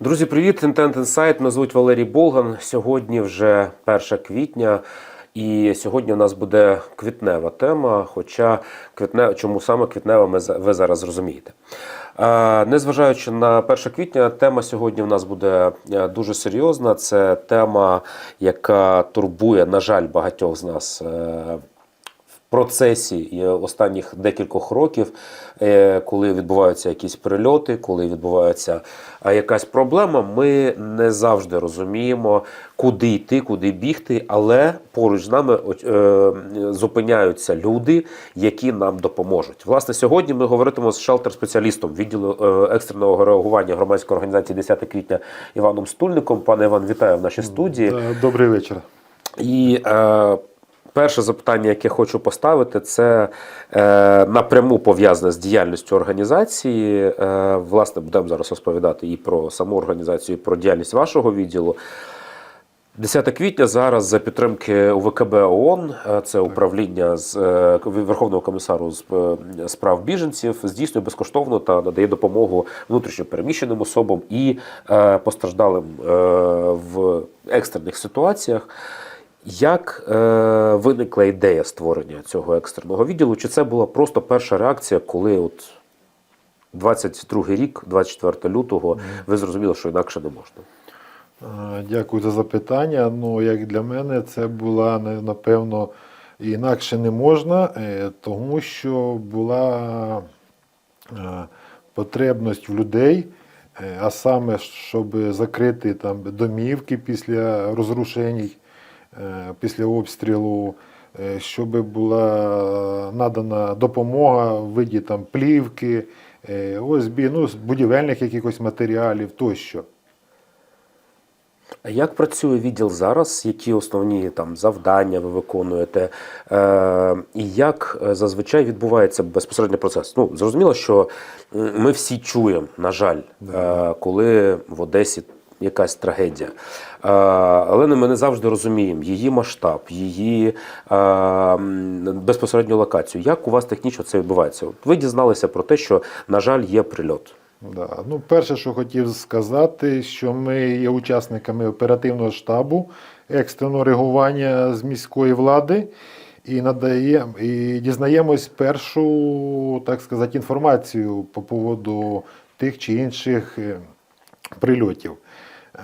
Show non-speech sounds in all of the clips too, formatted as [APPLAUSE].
Друзі, привіт! Інтент Інсайт. Мене звуть Валерій Болган. Сьогодні вже 1 квітня, і сьогодні у нас буде квітнева тема. Хоча квітне, чому саме квітнева, ми ви зараз зрозумієте. Е, Незважаючи на 1 квітня, тема сьогодні в нас буде е, дуже серйозна. Це тема, яка турбує, на жаль, багатьох з нас. Процесі останніх декількох років, е, коли відбуваються якісь прильоти, коли відбувається е, якась проблема, ми не завжди розуміємо, куди йти, куди бігти, але поруч з нами е, зупиняються люди, які нам допоможуть. Власне, сьогодні ми говоритимо з шелтер-спеціалістом відділу екстреного реагування громадської організації 10 квітня Іваном Стульником. Пане Іван, вітаю в нашій студії. Добрий вечір. І е, перше запитання, яке хочу поставити, це е, напряму пов'язане з діяльністю організації. Е, власне, будемо зараз розповідати і про саму організацію, і про діяльність вашого відділу. 10 квітня зараз за підтримки УВКБ ООН, е, це управління з е, Верховного комісару з е, справ біженців, здійснює безкоштовно та надає допомогу внутрішньо переміщеним особам і постраждалим в екстрених ситуаціях. Як е, виникла ідея створення цього екстреного відділу? Чи це була просто перша реакція, коли от 22 рік, 24 лютого, ви зрозуміли, що інакше не можна? Е, Дякую за запитання. Ну, як для мене, це була напевно інакше не можна, е, тому що була е, потребність в людей, а саме, щоб закрити там домівки після розрушень, після обстрілу. е, Щоб була надана допомога в виді там плівки, е, ОСБ, ну, будівельних якихось матеріалів тощо. А як працює відділ зараз? Які основні там завдання ви виконуєте? Е, і як е, зазвичай відбувається безпосередньо процес? Ну зрозуміло, що ми всі чуємо, на жаль, е, коли в Одесі якась трагедія. Е, але ми не завжди розуміємо її масштаб, її е, безпосередню локацію. Як у вас технічно це відбувається? Ви дізналися про те, що, на жаль, є прильот. Да. Ну, перше, що хотів сказати, що ми є учасниками оперативного штабу екстреного реагування з міської влади і надаємо і дізнаємось першу, так сказати, інформацію по поводу тих чи інших е, прильотів.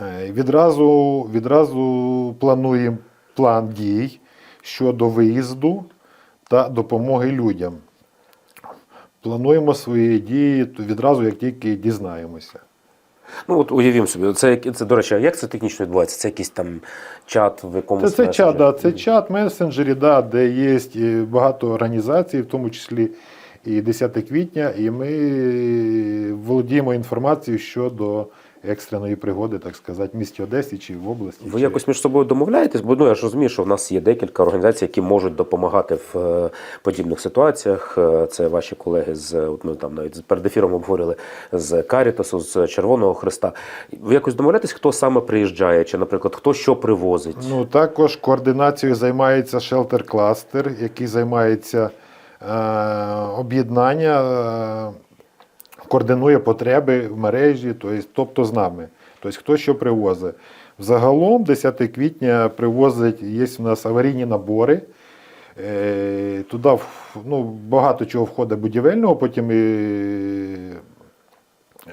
Е, Відразу, відразу плануємо план дій щодо виїзду та допомоги людям. Плануємо свої дії відразу, як тільки дізнаємося. Ну от уявімо собі, це, це до речі, як це технічно відбувається? Це якийсь там чат в якомусь Це, це чат, да, це чат, месенджері, да, де є е, багато організацій, в тому числі і 10 квітня, і ми володіємо інформацією щодо екстреної пригоди, так сказати, в місті Одесі чи в області. Ви чи- якось між собою домовляєтесь? Бо ну я ж розумію, що в нас є декілька організацій, які можуть допомагати в е, подібних ситуаціях. Е, Це ваші колеги з от ми там навіть перед ефіром обговорювали з Карітасу, з Червоного Христа. Ви якось домовляєтесь, хто саме приїжджає, чи, наприклад, хто що привозить? Ну, також координацією займається Cluster, який займається е, об'єднання, е, координує потреби в мережі, тобто, з нами. Тобто, хто що привозить. Взагалом, 10 квітня привозить, є в нас аварійні набори. Е, туди ну, багато чого входить будівельного, потім і е,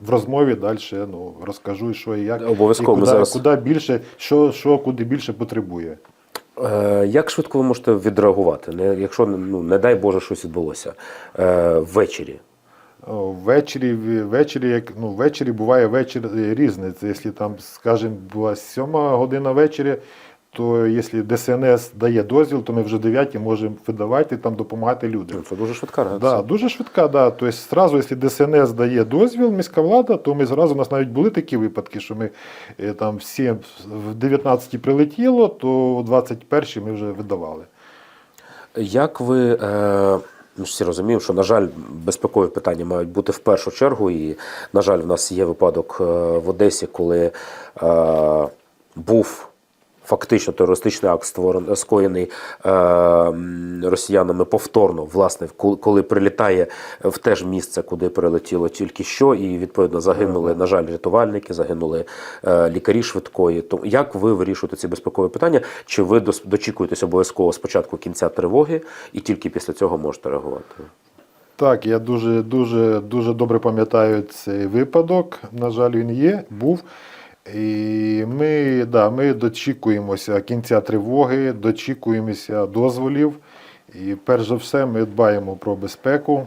в розмові далі ну, розкажу, що і як. Обов'язково, і куди, зараз- куди більше, що, що куди більше потребує. Е, Як швидко ви можете відреагувати, якщо ну, не дай Боже щось відбулося е, ввечері? О, Ввечері, ввечері, як, ну, ввечері буває вечір різний. Це якщо там, скажімо, була сьома година ввечері, то якщо ДСНС дає дозвіл, то ми вже 9 можемо видавати там допомагати людям. Це дуже швидка реакція. Да, дуже швидка, да. Тобто, зразу, якщо ДСНС дає дозвіл, міська влада, то ми зразу у нас навіть були такі випадки, що ми е, там всі в 19 прилетіло, то в 21 ми вже видавали. Як ви. Е... Ми всі розуміємо, що, на жаль, безпекові питання мають бути в першу чергу. І, на жаль, в нас є випадок е, в Одесі, коли е, був фактично терористичний акт створений, скоєний е, росіянами повторно, власне, коли, прилітає в те ж місце, куди прилетіло тільки що, і відповідно загинули, на жаль, рятувальники, загинули е, лікарі швидкої. То як ви вирішуєте ці безпекові питання? Чи ви дочікуєтесь обов'язково спочатку кінця тривоги і тільки після цього можете реагувати? Так, я дуже дуже дуже добре пам'ятаю цей випадок. На жаль, він є, був. І ми, да, ми дочікуємося кінця тривоги, дочікуємося дозволів. І перш за все, ми дбаємо про безпеку.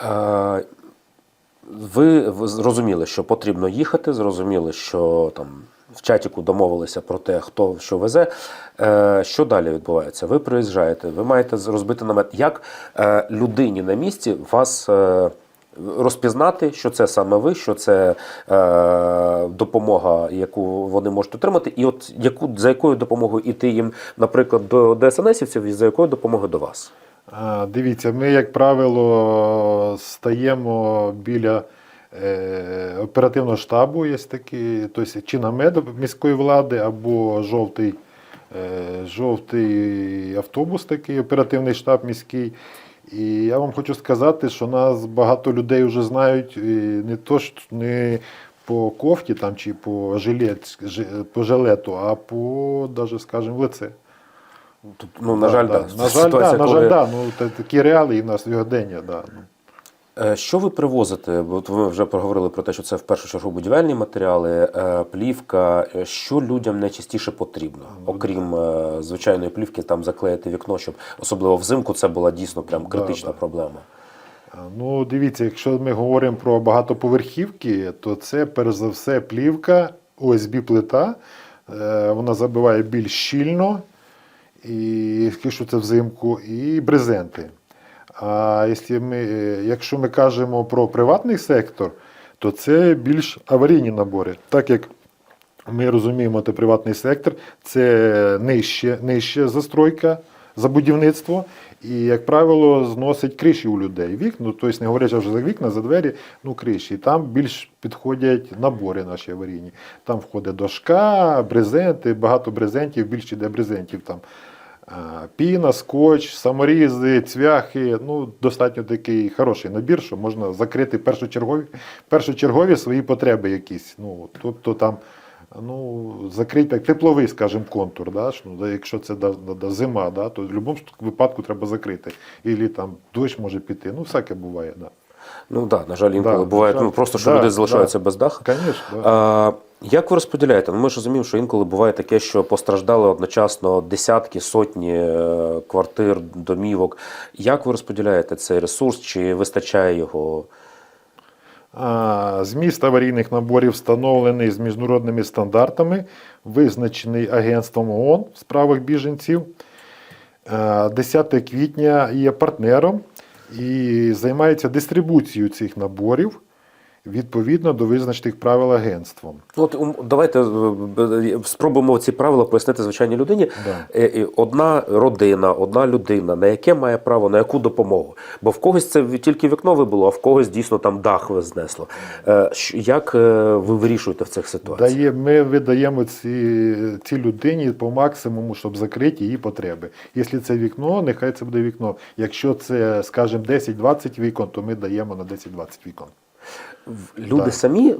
Е, Ви зрозуміли, що потрібно їхати, зрозуміли, що там в чатіку домовилися про те, хто що везе. Е, Що далі відбувається? Ви приїжджаєте, ви маєте розбити намет. Як е, людині на місці вас розпізнати, що це саме ви, що це е, допомога, яку вони можуть отримати, і от яку за якою допомогою іти їм, наприклад, до ДСНСівців, і за якою допомогою до вас? Дивіться, ми, як правило, стаємо біля е, оперативного штабу, є такий, тобто чи намет міської влади, або жовтий, е, жовтий автобус, такий оперативний штаб міський. І я вам хочу сказати, що нас багато людей вже знають і не то що не по кофті там, чи по, жилет, по жилету, а по, даже, скажімо, лице. Тут, ну, на жаль, да. да. На жаль, да, на жаль, да. Ну, такі реалії в нас сьогодення, да. ну. Е, Що ви привозите? Бо От ви вже проговорили про те, що це в першу чергу будівельні матеріали, е, плівка. Е, Що людям найчастіше потрібно, окрім звичайної плівки, там заклеїти вікно, щоб особливо взимку це була дійсно прям критична да. проблема. А, Ну, дивіться, якщо ми говоримо про багатоповерхівки, то це перш за все плівка, ОСБ плита. Вона забиває більш щільно, і якщо це взимку, і брезенти. А якщо ми, якщо ми кажемо про приватний сектор, то це більш аварійні набори. Так як ми розуміємо, це приватний сектор, це нижче, нижче застройка за будівництво. І, як правило, зносить криші у людей. Вікна, тобто не говорячи вже за вікна, за двері, ну криші. І там більш підходять набори наші аварійні. Там входить дошка, брезенти, багато брезентів, більше йде брезентів там. Піна, скотч, саморізи, цвяхи. Ну, достатньо такий хороший набір, що можна закрити першочергові, першочергові свої потреби якісь. Ну, тобто там ну, закрити як тепловий, скажімо, контур. Да? ну, якщо це да, да, да, зима, да, то в будь-якому випадку треба закрити. Ілі там дощ може піти. Ну, всяке буває. Да. Ну так, да, на жаль, інколи Да, буває жаль. ну, просто, що Да, люди залишаються да. без даху. Звісно, да. А, як ви розподіляєте? Ми ж розуміємо, що інколи буває таке, що постраждали одночасно десятки, сотні е, квартир, домівок. Як ви розподіляєте цей ресурс? Чи вистачає його? Зміст аварійних наборів встановлений з міжнародними стандартами, визначений Агентством ООН в справах біженців. 10 квітня є партнером і займається дистрибуцією цих наборів відповідно до визначених правил агентством. От давайте е, е, спробуємо ці правила пояснити звичайній людині. Да. Е, Одна родина, одна людина, на яке має право, на яку допомогу? Бо в когось це тільки вікно вибило, а в когось дійсно там дах знесло. Як ви вирішуєте в цих ситуаціях? Дає, ми видаємо ці, цій людині по максимуму, щоб закрити її потреби. Якщо це вікно, нехай це буде вікно. Якщо це, скажімо, 10-20 вікон, то ми даємо на 10-20 вікон. Люди Так. самі е,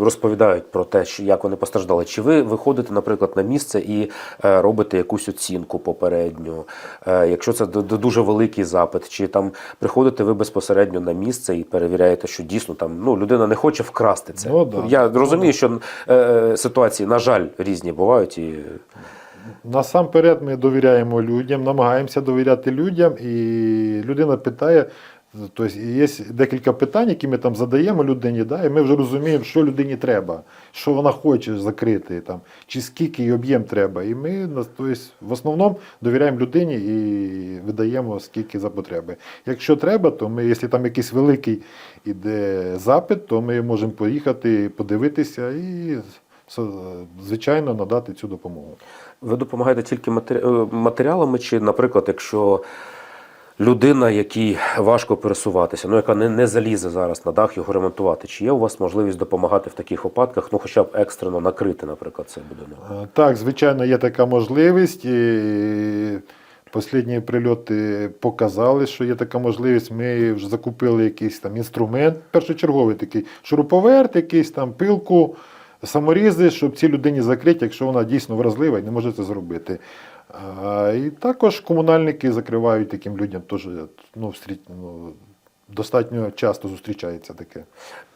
розповідають про те, як вони постраждали. Чи ви виходите, наприклад, на місце і е, робите якусь оцінку попередню, Е, якщо це дуже великий запит, чи там приходите ви безпосередньо на місце і перевіряєте, що дійсно там ну людина не хоче вкрасти це. Ну, да. Я розумію, що ситуації, на жаль, різні бувають і. Насамперед ми довіряємо людям, намагаємося довіряти людям, і людина питає. Тобто є декілька питань, які ми там задаємо людині, да, і ми вже розуміємо, що людині треба, що вона хоче закрити, там, чи скільки їй об'єм треба. І ми тобто, в основному довіряємо людині і видаємо скільки за потреби. Якщо треба, то ми, якщо там якийсь великий іде запит, то ми можемо поїхати, подивитися і, звичайно, надати цю допомогу. Ви допомагаєте тільки матері- е, матеріалами, чи, наприклад, якщо людина, якій важко пересуватися, ну яка не, не залізе зараз на дах його ремонтувати. Чи є у вас можливість допомагати в таких випадках, ну хоча б екстрено накрити, наприклад, цей будинок? Е, Так, звичайно, є така можливість. І Послідні прильоти показали, що є така можливість. Ми вже закупили якийсь там інструмент, першочерговий такий шуруповерт, якийсь там пилку, саморізи, щоб цій людині закрити, якщо вона дійсно вразлива і не може це зробити. І також комунальники закривають таким людям теж ну, ну, достатньо часто зустрічається таке.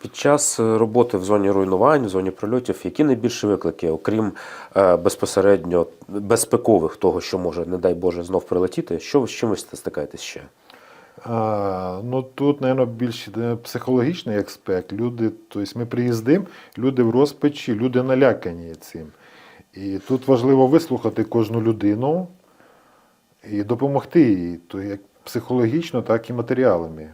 Під час е, роботи в зоні руйнувань, в зоні прильотів, які найбільші виклики, окрім е, безпосередньо безпекових, того, що може, не дай Боже, знов прилетіти, що з чимось стикаєтесь ще? А, ну тут, мабуть, більш психологічний аспект. Люди, тобто ми приїздимо, люди в розпачі, люди налякані цим. І тут важливо вислухати кожну людину і допомогти їй, то як психологічно, так і матеріалами.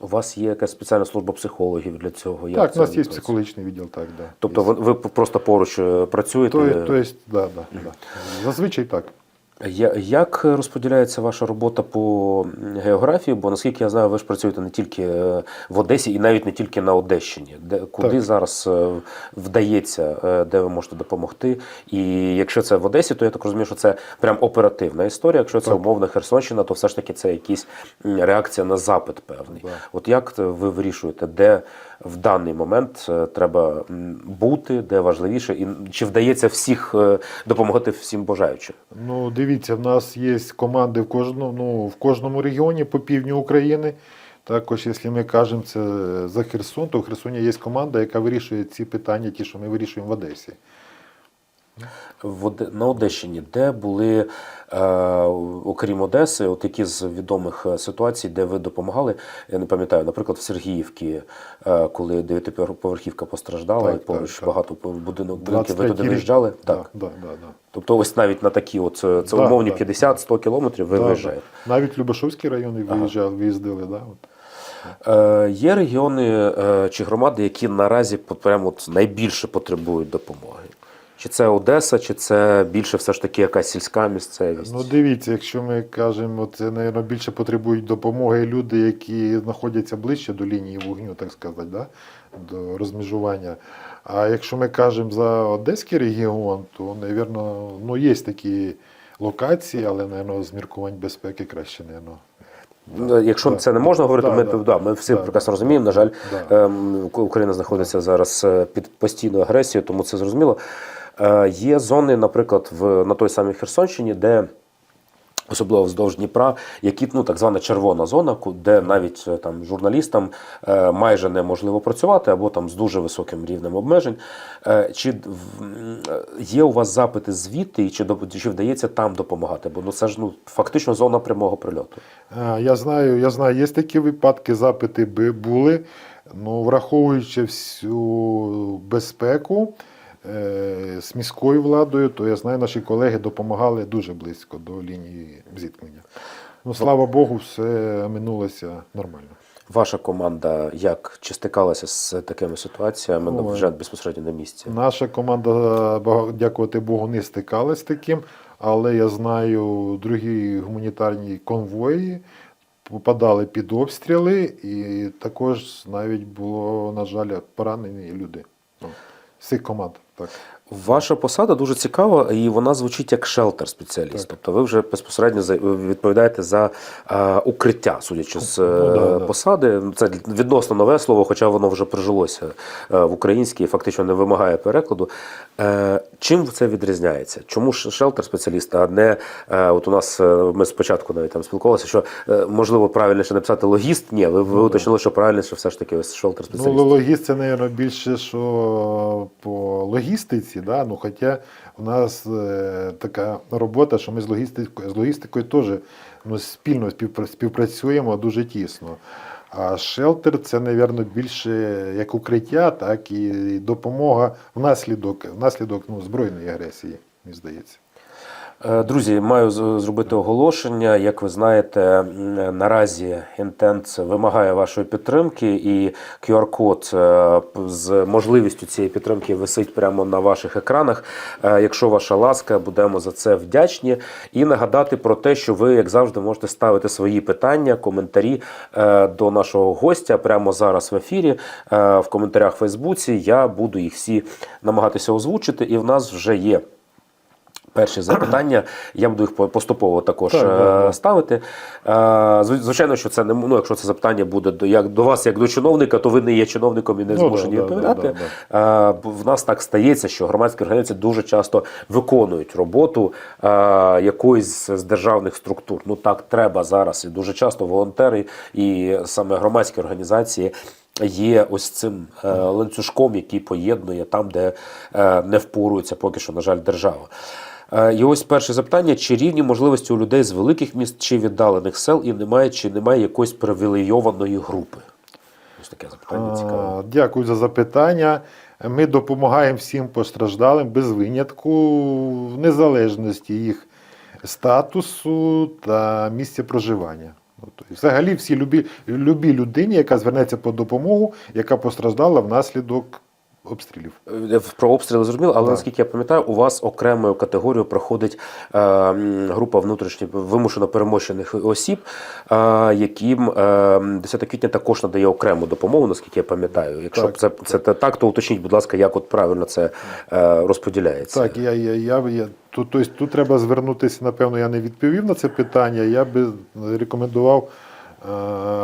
У вас є якась спеціальна служба психологів для цього? Як так, у нас є психологічний відділ, так, да. Тобто ви, ви просто поруч е, працюєте? То, то да, да, да. Зазвичай так. Я- Як розподіляється ваша робота по географії? Бо наскільки я знаю, ви ж працюєте не тільки е, в Одесі і навіть не тільки на Одещині. Де куди Так. зараз е, вдається, е, де ви можете допомогти? І якщо це в Одесі, то я так розумію, що це прям оперативна історія. Якщо це Так. умовна Херсонщина, то все ж таки це якась реакція на запит певний. Да. От як ви вирішуєте, де в даний момент е, треба бути, де важливіше, і чи вдається всіх е, допомогти всім бажаючим? Ну, дивіться, в нас є команди в кожному, ну, в кожному регіоні по півдню України. Також, якщо ми кажемо це за Херсон, то в Херсоні є команда, яка вирішує ці питання, ті, що ми вирішуємо в Одесі. На Одещині, де були, е, окрім Одеси, от які з відомих е, ситуацій, де ви допомагали, я не пам'ятаю, наприклад, в Сергіївці, е, коли дев'ятиповерхівка постраждала, Так, і поруч так, багато будинок будинків, ви туди виїжджали? Да, Так. да, да, да. Тобто ось навіть на такі, от, е, це Да, умовні да. 50-100 кілометрів ви Да, виїжджаєте. да. Навіть Любашовський район виїжджали, виїздили. Да, от. Е, є регіони е, чи громади, які наразі прямо от найбільше потребують допомоги? Чи це Одеса, чи це більше все ж таки якась сільська місцевість? Ну, дивіться, якщо ми кажемо, це, мабуть, більше потребують допомоги люди, які знаходяться ближче до лінії вогню, так сказати, да? до розмежування. А якщо ми кажемо за Одеський регіон, то, мабуть, ну, є такі локації, але, мабуть, з міркувань безпеки краще, мабуть. Ну, Якщо Да. це не можна говорити, Да, ми, да. да, ми всі Да, прекрасно розуміємо. На жаль, Да. ем, Україна знаходиться зараз е, під постійною агресією, тому це зрозуміло. Е, Є зони, наприклад, в, на той самій Херсонщині, де. Особливо вздовж Дніпра, які ну так звана червона зона, де навіть е, там журналістам е, майже неможливо працювати, або там з дуже високим рівнем обмежень. Чи є у вас запити звідти, і чи, чи вдається там допомагати? Бо ну це ж ну фактично зона прямого прильоту. Я знаю, я знаю, є такі випадки, запити були. Ну, враховуючи всю безпеку з міською владою, то я знаю, наші колеги допомагали дуже близько до лінії зіткнення. Ну, слава Богу, все минулося нормально. Ваша команда як чи стикалася з такими ситуаціями ну, вже безпосередньо на місці? Наша команда, дякувати Богу, не стикалась з таким, але я знаю, другі гуманітарні конвої попадали під обстріли, і також навіть було, на жаль, поранені люди. Ну, з цих команд. Так. Ваша посада дуже цікава, і вона звучить як шелтер-спеціаліст. Так. Тобто ви вже безпосередньо відповідаєте за е, укриття, судячи з е, Ну, да. посади. Це відносно нове слово, хоча воно вже прижилося е, в українській і фактично не вимагає перекладу. Е, чим це відрізняється? Чому ж шелтер-спеціаліст, а не е, от у нас е, ми спочатку навіть там спілкувалися, що е, можливо правильніше написати логіст? Ні, ви, ви уточнили, що правильніше все ж таки ось Ну, шелтер-спеціаліст. логіст це, мабуть, більше, що по логістиці, да? ну, хоча у нас така робота, що ми з логістикою, з логістикою теж ну, спільно співпра- співпрацюємо дуже тісно. А шелтер це, мабуть, більше як укриття, так і допомога внаслідок, внаслідок ну, збройної агресії, мені здається. Е, Друзі, маю зробити оголошення. Як ви знаєте, наразі інтент вимагає вашої підтримки, і QR-код е, з можливістю цієї підтримки висить прямо на ваших екранах. Е, Якщо ваша ласка, будемо за це вдячні. І нагадати про те, що ви, як завжди, можете ставити свої питання, коментарі до нашого гостя прямо зараз в ефірі. В коментарях в Фейсбуці я буду їх всі намагатися озвучити, і в нас вже є. Перші запитання, я буду їх по- поступово також Так, е, да, да. ставити. Е, Звичайно, що це не ну, якщо це запитання буде до як до вас, як до чиновника, то ви не є чиновником і не Ну, змушені да, да, відповідати. да, Е, В нас так стається, що громадські організації дуже часто виконують роботу е, якоїсь з державних структур. Ну так треба зараз. І дуже часто волонтери і саме громадські організації. Є ось цим е, ланцюжком, який поєднує там, де е, не впорується поки що, на жаль, держава. Е, І ось перше запитання: чи рівні можливості у людей з великих міст чи віддалених сел, і немає чи немає якоїсь привілейованої групи? Ось таке запитання цікаве. Дякую за запитання. Ми допомагаємо всім постраждалим без винятку, в незалежності їх статусу та місця проживання. Ну, Взагалі, всі любі, любі людині, яка звернеться по допомогу, яка постраждала внаслідок обстрілів. Е, Про обстріли зрозуміло, але Так. наскільки я пам'ятаю, у вас окремою категорією проходить е, група внутрішньо вимушено перемощених осіб, е, яким е, 10 квітня також надає окрему допомогу, наскільки я пам'ятаю. Якщо Так, це, це те так, то уточніть, будь ласка, як от правильно це е, розподіляється. Так, я, я, я, я тут, тобто, тут треба звернутися, напевно, я не відповів на це питання. Я би рекомендував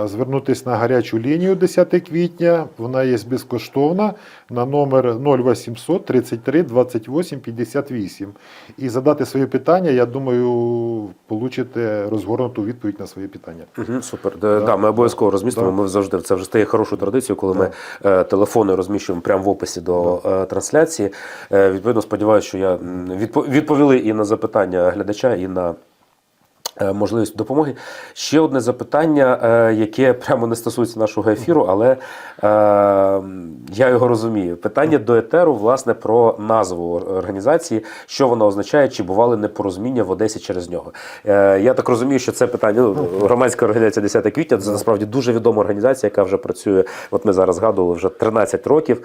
звернутися на гарячу лінію 10 квітня. Вона є безкоштовна на номер 0800 33 28 58. І задати свої питання, я думаю, получите розгорнуту відповідь на свої питання. Угу, супер. Да. Да, ми обов'язково розмістимо. Да. Ми завжди це вже стає хорошою традицією, коли ми е, телефони розміщуємо прямо в описі до е, трансляції. Е, відповідно, сподіваюся, що я відповіли і на запитання глядача, і на. Е, Можливість допомоги. Ще одне запитання, е, яке [LAUGHS] прямо не стосується нашого ефіру, але е, я його розумію. Питання до етеру, власне, про назву організації, що вона означає, чи бували непорозуміння в Одесі через нього. Я так розумію, що це питання ну, громадська організація 10 квітня. Це насправді дуже відома організація, яка вже працює. От ми зараз згадували вже 13 років.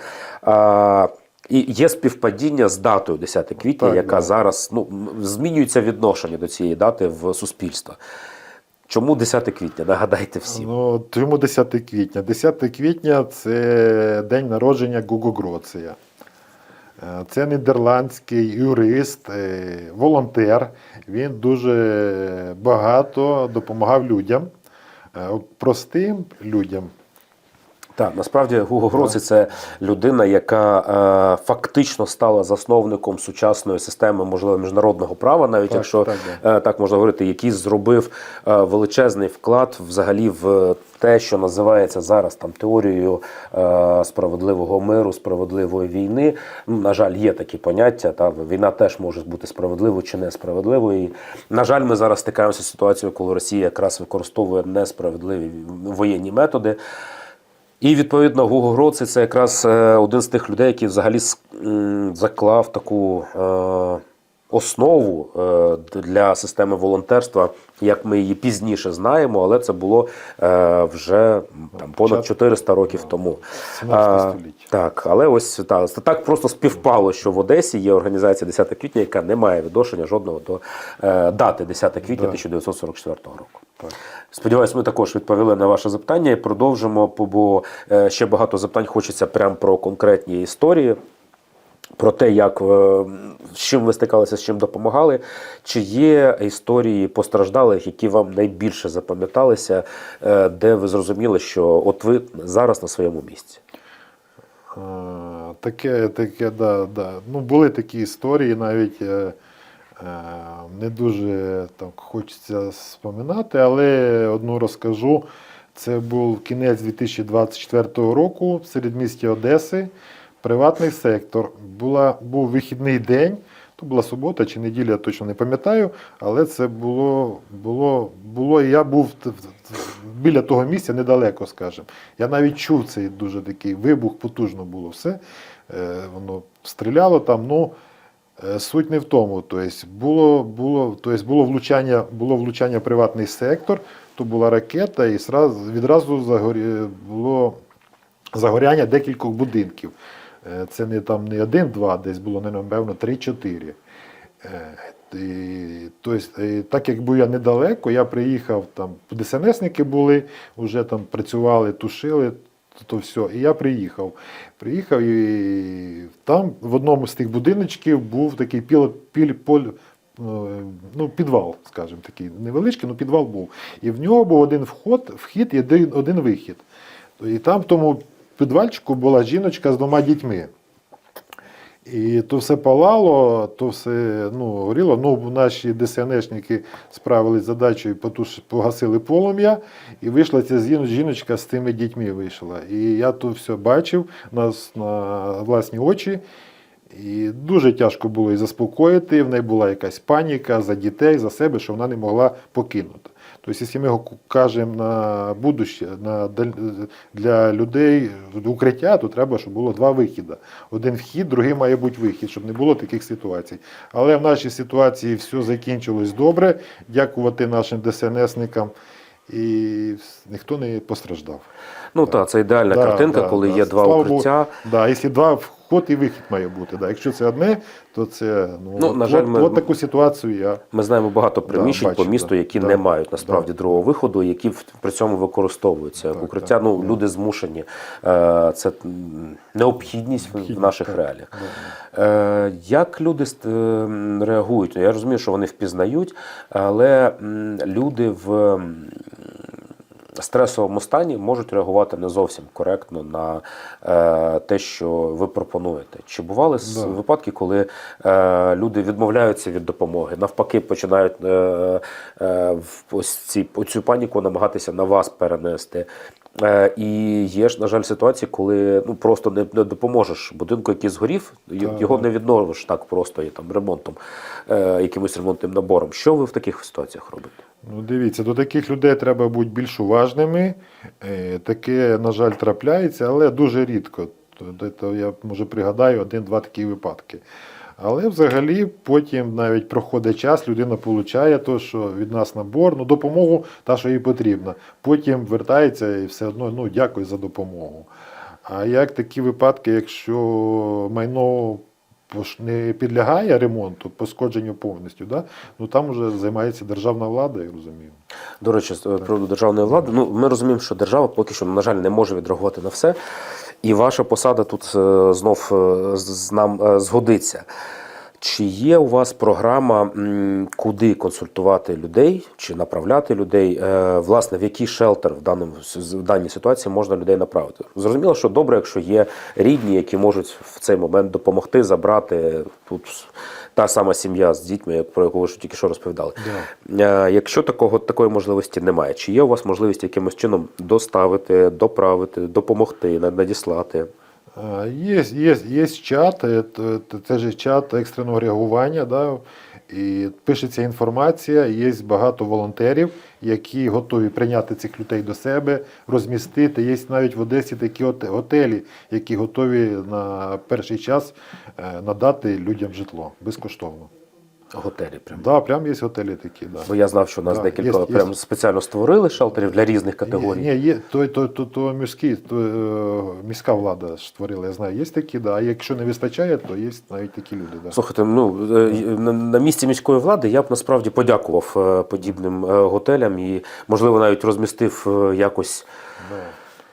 І є співпадіння з датою 10 квітня, Так, яка да. зараз ну, змінюється відношення до цієї дати в суспільства. Чому 10 квітня? Нагадайте всім. Ну, чому 10 квітня? 10 квітня це день народження Гуго Гроція. Е, Це нідерландський юрист, е, волонтер. Він дуже багато допомагав людям, е, простим людям. Так, насправді Гуго Гроці це людина, яка е, фактично стала засновником сучасної системи, можливо, міжнародного права, навіть Так, якщо так, е, так можна говорити, який зробив е, величезний вклад взагалі в те, що називається зараз там теорією е, справедливого миру, справедливої війни. Ну, на жаль, є такі поняття. Та війна теж може бути справедливою чи несправедливою. І, на жаль, ми зараз стикаємося з ситуацією, коли Росія якраз використовує несправедливі воєнні методи. І відповідно Гуго Гроци це якраз е, один з тих людей, який взагалі заклав таку е, основу е, для системи волонтерства, як ми її пізніше знаємо, але це було е, вже там понад 400 років тому. А. Так, але ось та, так просто співпало, що в Одесі є організація 10 квітня, яка не має відношення жодного до е, дати 10 квітня Да. 1944 року. Так. Сподіваюсь, ми також відповіли на ваше запитання і продовжимо, бо- бо е, ще багато запитань хочеться прямо про конкретні історії. Про те, як е, з чим ви стикалися, з чим допомагали. Чи є історії постраждалих, які вам найбільше запам'яталися, е, де ви зрозуміли, що от ви зараз на своєму місці? Таке, таке, да, да. Ну, були такі історії, навіть е, е, не дуже так хочеться споминати, але одну розкажу. Це був кінець 2024 року в середмісті Одеси, приватний сектор. Була, був вихідний день, то була субота чи неділя, я точно не пам'ятаю, але це було, було, було я був біля того місця недалеко, скажімо. Я навіть чув цей дуже такий вибух, потужно було все. Е, Воно стріляло там. Ну, Е, Суть не в тому. Тобто було, було, тобто було, влучання, було влучання в приватний сектор, то була ракета, і відразу загорі, було загоряння декількох будинків. Е, Це не там не один-два, десь було, напевно, три-чотири. Е, тобто, е, так як був я недалеко, я приїхав там, ДСНСники були, вже там працювали, тушили, то, все. І я приїхав. Приїхав і там в одному з тих будиночків був такий піл, піль, поль, ну, підвал, скажімо, такий невеличкий, але підвал був. І в нього був один вход, вхід і один, один вихід. І там в тому підвальчику була жіночка з двома дітьми. І то все палало, то все ну, горіло. Ну, наші ДСНшники справились з задачею, потуш, погасили полум'я, і вийшла ця жіночка з тими дітьми вийшла. І я то все бачив на, на власні очі. І дуже тяжко було її заспокоїти. В неї була якась паніка за дітей, за себе, що вона не могла покинути. Тобто, якщо ми кажемо на будуще, на для людей укриття, то треба, щоб було два вихіди. Один вхід, другий має бути вихід, щоб не було таких ситуацій. Але в нашій ситуації все закінчилось добре. Дякувати нашим ДСНСникам. І ніхто не постраждав. Ну так, це ідеальна Да, картинка, да, коли да. є два Слава Богу. укриття. Да, якщо два вход і вихід має бути. Да. Якщо це одне, то це ну, Ну, от, на жаль, от, ми- от таку ситуацію я. Ми знаємо багато приміщень бачу, по місту, які да, не мають насправді да. другого виходу, які при цьому використовуються як Так, укриття. так, ну да. люди змушені. Е, Це необхідність в- наших так, реаліях. Е, Як люди реагують? Я розумію, що вони впізнають, але люди в стресовому стані можуть реагувати не зовсім коректно на е, те, що ви пропонуєте. Чи бували Да. випадки, коли е, люди відмовляються від допомоги, навпаки, починають е, е, в ось ці оцю паніку намагатися на вас перенести? Е, і є ж, на жаль, ситуації, коли ну просто не, не допоможеш будинку, який згорів, Так. його не відновиш так просто і там ремонтом, е, якимось ремонтним набором. Що ви в таких ситуаціях робите? Ну, дивіться, до таких людей треба бути більш уважними. Е, Таке, на жаль, трапляється, але дуже рідко. То- то Я може пригадаю один-два такі випадки. Але взагалі потім навіть проходить час, людина отримує те, що від нас набор, ну, допомогу, та, що їй потрібна. Потім вертається і все одно ну, дякую за допомогу. А як такі випадки, якщо майно не підлягає ремонту, пошкодженню повністю, да? ну там вже займається державна влада, я розумію. До речі, з приводу державної влади. Ну, ми розуміємо, що держава поки що, на жаль, не може відреагувати на все. І ваша посада тут е, знов е, з нам е, згодиться. Чи є у вас програма, куди консультувати людей чи направляти людей? Е, Власне, в який шелтер в даному в даній ситуації можна людей направити? Зрозуміло, що добре, якщо є рідні, які можуть в цей момент допомогти забрати тут та сама сім'я з дітьми, про яку ви ж тільки що розповідали. Е, Якщо такого такої можливості немає, чи є у вас можливість якимось чином доставити, доправити, допомогти, на- надіслати? Є, є, є чат, це ж чат екстреного реагування. Да? І пишеться інформація, є багато волонтерів, які готові прийняти цих людей до себе, розмістити. Є навіть в Одесі такі готелі, які готові на перший час е, надати людям житло безкоштовно. Готелі прямо. Да, прям є готелі такі. Да. Бо я знав, що у нас Да, декілька є- є. прям спеціально створили шелтерів для різних категорій. Ні, є, то, то, то, то, міські, то е, міська влада створила, я знаю, є такі, да. а якщо не вистачає, то є навіть такі люди. Да. Слухайте, ну е, на, на місці міської влади я б насправді подякував е, подібним готелям і, можливо, навіть розмістив якось. Да.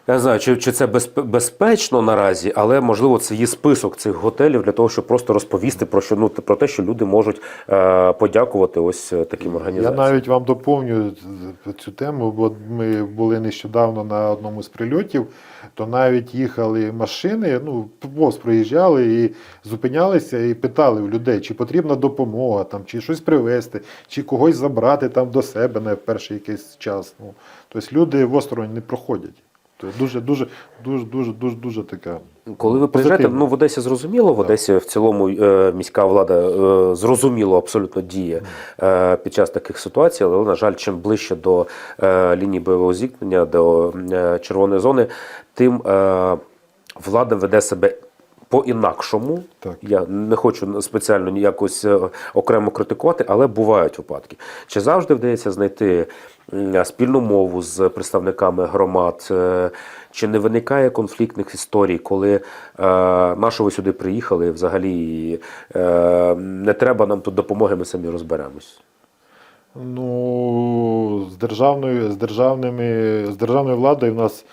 Я не знаю, чи, чи це безпе- безпечно наразі, але можливо це є список цих готелів для того, щоб просто розповісти про що ну про те, що люди можуть е, подякувати ось е, таким Я навіть вам доповню цю тему, бо ми були нещодавно на одному з прильотів, то навіть їхали машини, ну, пост проїжджали і зупинялися і питали у людей, чи потрібна допомога, там, чи щось привезти, чи когось забрати там до себе на перший якийсь час. Ну, тобто люди в осторонь не проходять. Тобто дуже, дуже, дуже, дуже, дуже, дуже така. Коли ви приїжджаєте, ну в Одесі зрозуміло, в Одесі в цілому е, міська влада е, зрозуміло абсолютно діє е, під час таких ситуацій, але, на жаль, чим ближче до е, лінії бойового зіткнення, до е, червоної зони, тим е, влада веде себе по-інакшому. Так. Я не хочу спеціально ніякось е, окремо критикувати, але бувають випадки. Чи завжди вдається знайти спільну мову з представниками громад? Е, Чи не виникає конфліктних історій, коли е, на що ви сюди приїхали, взагалі е, не треба нам тут допомоги, ми самі розберемось? Ну, з державною, з державними, з державною владою в нас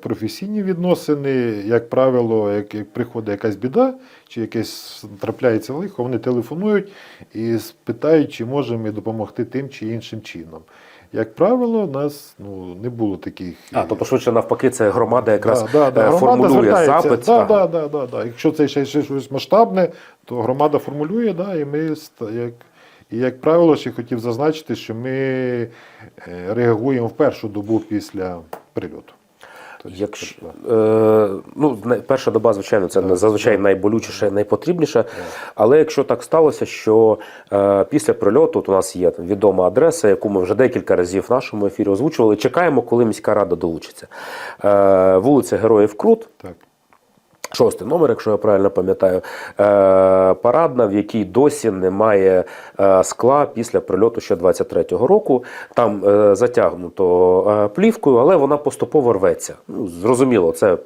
професійні відносини. Як правило, як, як приходить якась біда, чи якесь трапляється лихо, вони телефонують і питають, чи можемо ми допомогти тим чи іншим чином. Як правило, у нас ну, не було таких. А, тобто швидше навпаки, це громада якраз Да, да, да. е, Громада формулює звертається. запит. Да, Ага. да, да, да, да. Якщо це ще, ще щось масштабне, то громада формулює, да, і ми як, і як правило, ще хотів зазначити, що ми е, реагуємо в першу добу після прильоту. Якщо, е, ну, перша доба, звичайно, це Да, зазвичай да. найболючіше, найпотрібніше. Але якщо так сталося, що е, після прильоту от у нас є відома адреса, яку ми вже декілька разів в нашому ефірі озвучували, чекаємо, коли міська рада долучиться. Е, вулиця Героїв Крут, Так. Шостий номер, якщо я правильно пам'ятаю, е, парадна, в якій досі немає е, скла після прильоту ще 23-го року. Там е, затягнуто плівкою, але вона поступово рветься. Ну, зрозуміло, це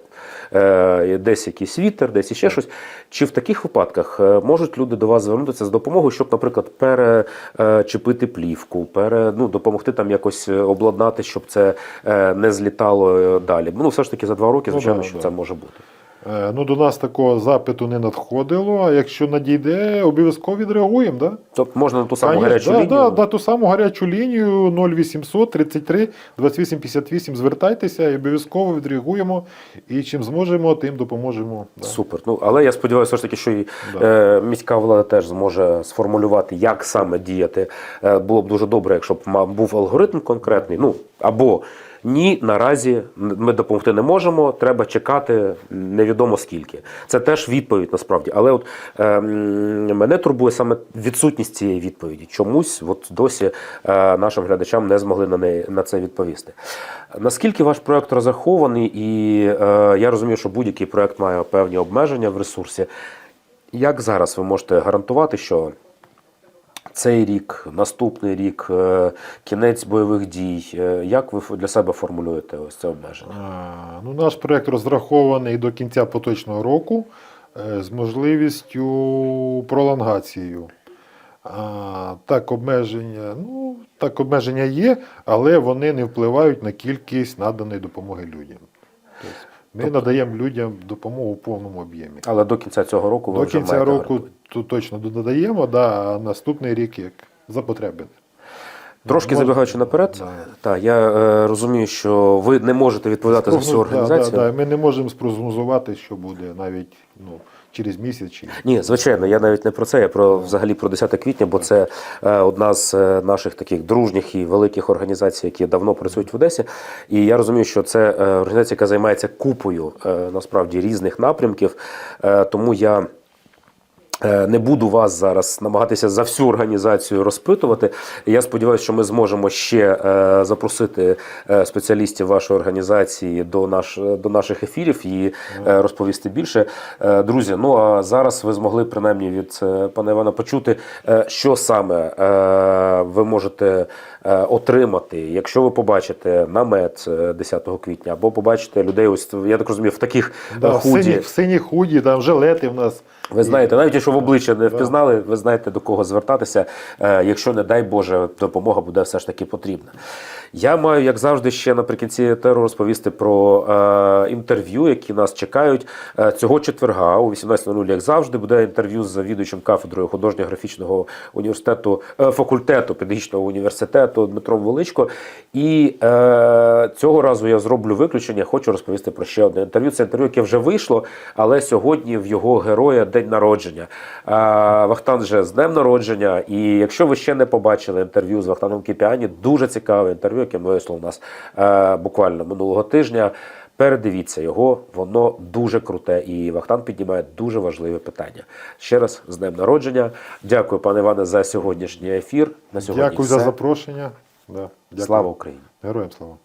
десь якийсь вітер, десь іще щось. Чи в таких випадках можуть люди до вас звернутися з допомогою, щоб, наприклад, перечепити плівку, пере, ну, допомогти там якось обладнати, щоб це не злітало далі? Ну, все ж таки, за два роки, Ну, звичайно, да, що да. це може бути. Е, Ну, до нас такого запиту не надходило, а якщо надійде, обов'язково відреагуємо. Да? Тобто можна на ту саму Конечно, гарячу да, лінію. Да, да, ту саму гарячу лінію 0800 33 28 58. Звертайтеся і обов'язково відреагуємо. І чим зможемо, тим допоможемо. Да. Супер. Ну але я сподіваюся, все ж таки, що і Да. е, міська влада теж зможе сформулювати, як саме діяти. Е, було б дуже добре, якщо б був алгоритм конкретний. Ну або ні, наразі ми допомогти не можемо. Треба чекати невідомо скільки. Це теж відповідь насправді. Але от е, мене турбує саме відсутність цієї відповіді. Чомусь от досі е, нашим глядачам не змогли на неї на це відповісти. Наскільки ваш проект розрахований, і е, я розумію, що будь-який проект має певні обмеження в ресурсі. Як зараз ви можете гарантувати, що цей рік, наступний рік, е, кінець бойових дій, е, як ви для себе формулюєте ось це обмеження? А, Ну, наш проект розрахований до кінця поточного року е, з можливістю пролонгацією. А, так, обмеження, ну, так, обмеження є, але вони не впливають на кількість наданої допомоги людям. Тобто ми надаємо людям допомогу в повному об'ємі. Але до кінця цього року ви До вже кінця маєте року гарантувати. то точно додаємо, да, а наступний рік як за потреби. Трошки Можна- забігаючи наперед, Да. так, я е, розумію, що ви не можете відповідати за всю організацію. Да, да, да. Ми не можемо спрогнозувати, що буде навіть ну, через місяць. Чи... Ні, звичайно, я навіть не про це, я про взагалі про 10 квітня, бо це е, одна з е, наших таких дружніх і великих організацій, які давно працюють в Одесі. І я розумію, що це е, організація, яка займається купою е, насправді різних напрямків. Е, тому я. Е, Не буду вас зараз намагатися за всю організацію розпитувати. Я сподіваюся, що ми зможемо ще е, запросити е, спеціалістів вашої організації до, наш, до наших ефірів і розповісти більше. Друзі, ну а зараз ви змогли принаймні від пана Івана почути, що саме ви можете отримати, якщо ви побачите намет е, 10 квітня, або побачите людей, ось я так розумію, в таких Да, в, худі. сині, в синій худі, там жилети в нас. Ви знаєте, навіть якщо в обличчя не впізнали, ви знаєте до кого звертатися, е, якщо, не дай Боже, допомога буде все ж таки потрібна. Я маю, як завжди, ще наприкінці етеру розповісти про е, інтерв'ю, які нас чекають Е, цього четверга о 18.00, як завжди, буде інтерв'ю з завідуючим кафедрою художньо-графічного університету е, факультету педагогічного університету Дмитром Величко. І е, цього разу я зроблю виключення. Хочу розповісти про ще одне інтерв'ю. Це інтерв'ю, яке вже вийшло, але сьогодні в його героя день народження. Е, Вахтан же з днем народження. І якщо ви ще не побачили інтерв'ю з Вахтаном Кіпіані, дуже цікаве інтерв'ю, яке вийшло у нас е, буквально минулого тижня. Передивіться його, воно дуже круте, і Вахтан піднімає дуже важливе питання. Ще раз з днем народження. Дякую, пане Іване, за сьогоднішній ефір. На сьогодні Дякую все. за запрошення. Да, дякую. Слава Україні! Героям слава.